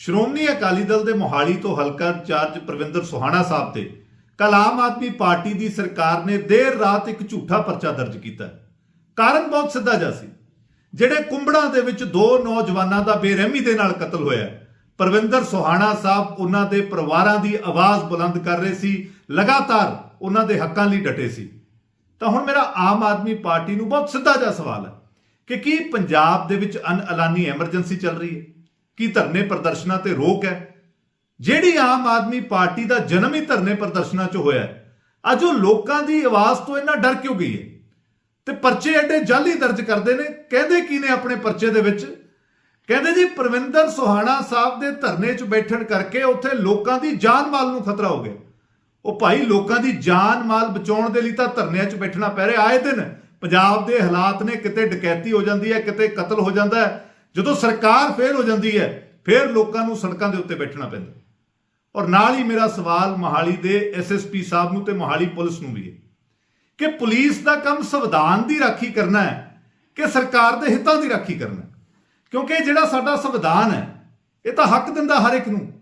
ਸ਼੍ਰੋਮਣੀ ਅਕਾਲੀ ਦਲ ਦੇ ਮੋਹਾਲੀ ਤੋਂ ਹਲਕਾ ਇੰਚਾਰਜ ਪ੍ਰਵਿੰਦਰ ਸੁਹਾਣਾ ਸਾਹਿਬ ਤੇ ਕੱਲ੍ਹ ਆਮ ਆਦਮੀ ਪਾਰਟੀ ਦੀ ਸਰਕਾਰ ਨੇ ਦੇਰ ਰਾਤ ਇੱਕ ਝੂਠਾ ਪਰਚਾ ਦਰਜ ਕੀਤਾ। ਕਾਰਨ ਬਹੁਤ ਸਿੱਧਾ ਜਿਹਾ ਸੀ। ਜਿਹੜੇ ਕੁੰਬੜਾਂ ਦੇ ਵਿੱਚ ਦੋ ਨੌਜਵਾਨਾਂ ਦਾ ਬੇਰਹਿਮੀ ਦੇ ਨਾਲ ਕਤਲ ਹੋਇਆ ਹੈ। ਪ੍ਰਵਿੰਦਰ ਸੁਹਾਣਾ ਸਾਹਿਬ ਉਹਨਾਂ ਦੇ ਪਰਿਵਾਰਾਂ ਦੀ ਆਵਾਜ਼ ਬੁਲੰਦ ਕਰ ਰਹੇ ਸੀ, ਲਗਾਤਾਰ ਉਹਨਾਂ ਦੇ ਹੱਕਾਂ ਲਈ ਡਟੇ ਸੀ। ਤਾਂ ਹੁਣ ਮੇਰਾ ਆਮ ਆਦਮੀ ਪਾਰਟੀ ਨੂੰ ਬਹੁਤ ਸਿੱਧਾ ਜਿਹਾ ਸਵਾਲ ਹੈ ਕਿ ਕੀ ਪੰਜਾਬ ਦੇ ਵਿੱਚ ਅਨਐਲਾਨੀ ਐਮਰਜੈਂਸੀ ਚੱਲ ਰਹੀ ਹੈ? ਕੀ ਧਰਨੇ ਪ੍ਰਦਰਸ਼ਨਾਂ ਤੇ ਰੋਕ ਹੈ? ਜਿਹੜੀ ਆਮ ਆਦਮੀ ਪਾਰਟੀ ਦਾ ਜਨਮ ਹੀ ਧਰਨੇ ਪ੍ਰਦਰਸ਼ਨਾਂ 'ਚ ਹੋਇਆ ਹੈ। ਅੱਜ ਉਹ ਲੋਕਾਂ ਦੀ ਆਵਾਜ਼ ਤੋਂ ਇੰਨਾ ਡਰ ਕਿਉਂ ਗਈ ਹੈ? ਤੇ ਪਰਚੇ ਐਡੇ ਜਾਲੀ ਦਰਜ ਕਰਦੇ ਨੇ, ਕਹਿੰਦੇ ਕੀ ਨੇ ਆਪਣੇ ਪਰਚੇ ਦੇ ਵਿੱਚ? ਕਹਿੰਦੇ ਜੀ, ਪ੍ਰਵਿੰਦਰ ਸੁਹਾਣਾ ਸਾਹਿਬ ਦੇ ਧਰਨੇ 'ਚ ਬੈਠਣ ਕਰਕੇ ਉੱਥੇ ਲੋਕਾਂ ਦੀ ਜਾਨ ਮਾਲ ਨੂੰ ਖਤਰਾ ਹੋ ਗਿਆ। ਉਹ ਭਾਈ ਲੋਕਾਂ ਦੀ ਜਾਨ ਮਾਲ ਬਚਾਉਣ ਦੇ ਲਈ ਤਾਂ ਧਰਨਿਆਂ 'ਚ ਬੈਠਣਾ ਪੈ ਰਿਹਾ। ਆਏ ਦਿਨ ਪੰਜਾਬ ਦੇ ਹਾਲਾਤ ਨੇ ਕਿਤੇ ਡਕੈਤੀ ਹੋ ਜਾਂਦੀ ਹੈ, ਕਿਤੇ ਕਤਲ ਹੋ ਜਾਂਦਾ ਹੈ। ਜਦੋਂ ਸਰਕਾਰ ਫੇਲ ਹੋ ਜਾਂਦੀ ਹੈ, ਫਿਰ ਲੋਕਾਂ ਨੂੰ ਸੜਕਾਂ ਦੇ ਉੱਤੇ ਬੈਠਣਾ ਪੈਂਦਾ। ਔਰ ਨਾਲ ਹੀ ਮੇਰਾ ਸਵਾਲ ਮੋਹਾਲੀ ਦੇ ਐਸਐਸਪੀ ਸਾਹਿਬ ਨੂੰ ਤੇ ਮੋਹਾਲੀ ਪੁਲਿਸ ਨੂੰ ਵੀ ਹੈ ਕਿ ਪੁਲਿਸ ਦਾ ਕੰਮ ਸੰਵਿਧਾਨ ਦੀ ਰਾਖੀ ਕਰਨਾ ਹੈ ਕਿ ਸਰਕਾਰ ਦੇ ਹਿੱਤਾਂ ਦੀ ਰਾਖੀ ਕਰਨਾ ਕਿਉਂਕਿ ਇਹ ਜਿਹੜਾ ਸਾਡਾ ਸੰਵਿਧਾਨ ਹੈ, ਇਹ ਤਾਂ ਹੱਕ ਦਿੰਦਾ ਹਰ ਇੱਕ ਨੂੰ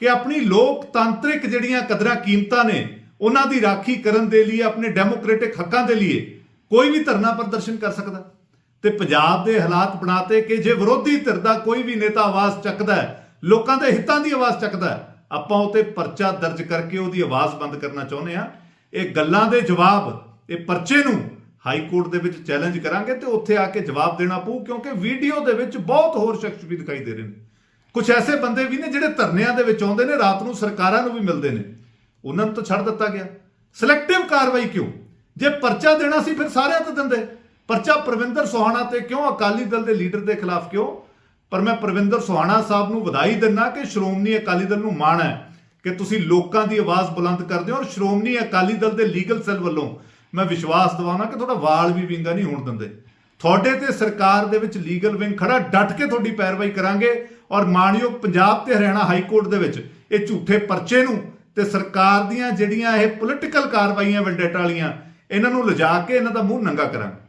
ਕਿ ਆਪਣੀ ਲੋਕਤੰਤਰਿਕ ਜਿਹੜੀਆਂ ਕਦਰਾਂ ਕੀਮਤਾਂ ਨੇ, ਉਹਨਾਂ ਦੀ ਰਾਖੀ ਕਰਨ ਦੇ ਲਈ, ਆਪਣੇ ਡੈਮੋਕ੍ਰੈਟਿਕ ਹੱਕਾਂ ਦੇ ਲਈ ਕੋਈ ਵੀ ਧਰਨਾ ਪ੍ਰਦਰਸ਼ਨ ਕਰ ਸਕਦਾ। ਤੇ ਪੰਜਾਬ ਦੇ ਹਾਲਾਤ ਬਣਾਤੇ ਕਿ ਜੇ ਵਿਰੋਧੀ ਧਿਰ ਦਾ ਕੋਈ ਵੀ ਨੇਤਾ ਆਵਾਜ਼ ਚੱਕਦਾ ਹੈ, ਲੋਕਾਂ ਦੇ ਹਿੱਤਾਂ ਦੀ ਆਵਾਜ਼ ਚੱਕਦਾ ਹੈ, ਆਪਾਂ ਉਹ ਤੇ ਪਰਚਾ ਦਰਜ ਕਰਕੇ ਉਹਦੀ ਆਵਾਜ਼ ਬੰਦ ਕਰਨਾ ਚਾਹੁੰਦੇ ਆ ਇਹ ਗੱਲਾਂ ਦੇ ਜਵਾਬ, ਇਹ ਪਰਚੇ ਨੂੰ ਹਾਈ ਕੋਰਟ ਦੇ ਵਿੱਚ ਚੈਲੰਜ ਕਰਾਂਗੇ ਤੇ ਉੱਥੇ ਆ ਕੇ ਜਵਾਬ ਦੇਣਾ ਪਊ, ਕਿਉਂਕਿ ਵੀਡੀਓ ਦੇ ਵਿੱਚ ਬਹੁਤ ਹੋਰ ਸ਼ਖਸ ਵੀ ਦਿਖਾਈ ਦੇ ਰਹੇ ਨੇ। ਕੁਝ ਐਸੇ ਬੰਦੇ ਵੀ ਨੇ ਜਿਹੜੇ ਧਰਨਿਆਂ ਦੇ ਵਿੱਚ ਆਉਂਦੇ ਨੇ, ਰਾਤ ਨੂੰ ਸਰਕਾਰਾਂ ਨੂੰ ਵੀ ਮਿਲਦੇ ਨੇ। ਉਹਨਾਂ ਨੂੰ ਤਾਂ ਛੱਡ ਦਿੱਤਾ ਗਿਆ। ਸਿਲੈਕਟਿਵ ਕਾਰਵਾਈ ਕਿਉਂ? ਜੇ ਪਰਚਾ ਦੇਣਾ ਸੀ, ਫਿਰ ਸਾਰਿਆਂ ਤੇ ਦਿੰਦੇ। ਪਰਚਾ ਪ੍ਰਵਿੰਦਰ ਸੋਹਾਣਾ ਤੇ ਕਿਉਂ ਅਕਾਲੀ ਦਲ ਦੇ ਲੀਡਰ ਦੇ ਖਿਲਾਫ ਕਿਉਂ? ਪਰ ਮੈਂ ਪ੍ਰਵਿੰਦਰ ਸੋਹਾਣਾ ਸਾਹਿਬ ਨੂੰ ਵਧਾਈ ਦਿੰਦਾ ਕਿ ਸ਼੍ਰੋਮਣੀ ਅਕਾਲੀ ਦਲ ਨੂੰ ਮਾਣ ਹੈ ਕਿ ਤੁਸੀਂ ਲੋਕਾਂ ਦੀ ਆਵਾਜ਼ ਬੁਲੰਦ ਕਰਦੇ ਹੋ ਔਰ ਸ਼੍ਰੋਮਣੀ ਅਕਾਲੀ ਦਲ ਦੇ ਲੀਗਲ ਸੈੱਲ ਵੱਲੋਂ ਮੈਂ ਵਿਸ਼ਵਾਸ ਦਿਵਾਉਣਾ ਕਿ ਤੁਹਾਡਾ ਵਾਲ ਵੀ ਵਿੰਗਾ ਨਹੀਂ ਹੋਣ ਦਿੰਦੇ। ਤੁਹਾਡੇ ਤੇ ਸਰਕਾਰ ਦੇ ਵਿੱਚ ਲੀਗਲ ਵਿੰਗ ਖੜਾ, ਡਟ ਕੇ ਤੁਹਾਡੀ ਪੈਰਵਾਈ ਕਰਾਂਗੇ ਔਰ ਮਾਣਯੋਗ ਪੰਜਾਬ ਤੇ ਹਰਿਆਣਾ ਹਾਈ ਕੋਰਟ ਦੇ ਵਿੱਚ ਇਹ ਝੂਠੇ ਪਰਚੇ ਨੂੰ ਤੇ ਸਰਕਾਰ ਦੀਆਂ ਜਿਹੜੀਆਂ ਇਹ ਪੋਲੀਟੀਕਲ ਕਾਰਵਾਈਆਂ, ਵੈਂਡੇਟਾ ਵਾਲੀਆਂ, ਇਹਨਾਂ ਨੂੰ ਲਿਜਾ ਕੇ ਇਹਨਾਂ ਦਾ ਮੂੰਹ ਨੰਗਾ ਕਰਾਂਗੇ।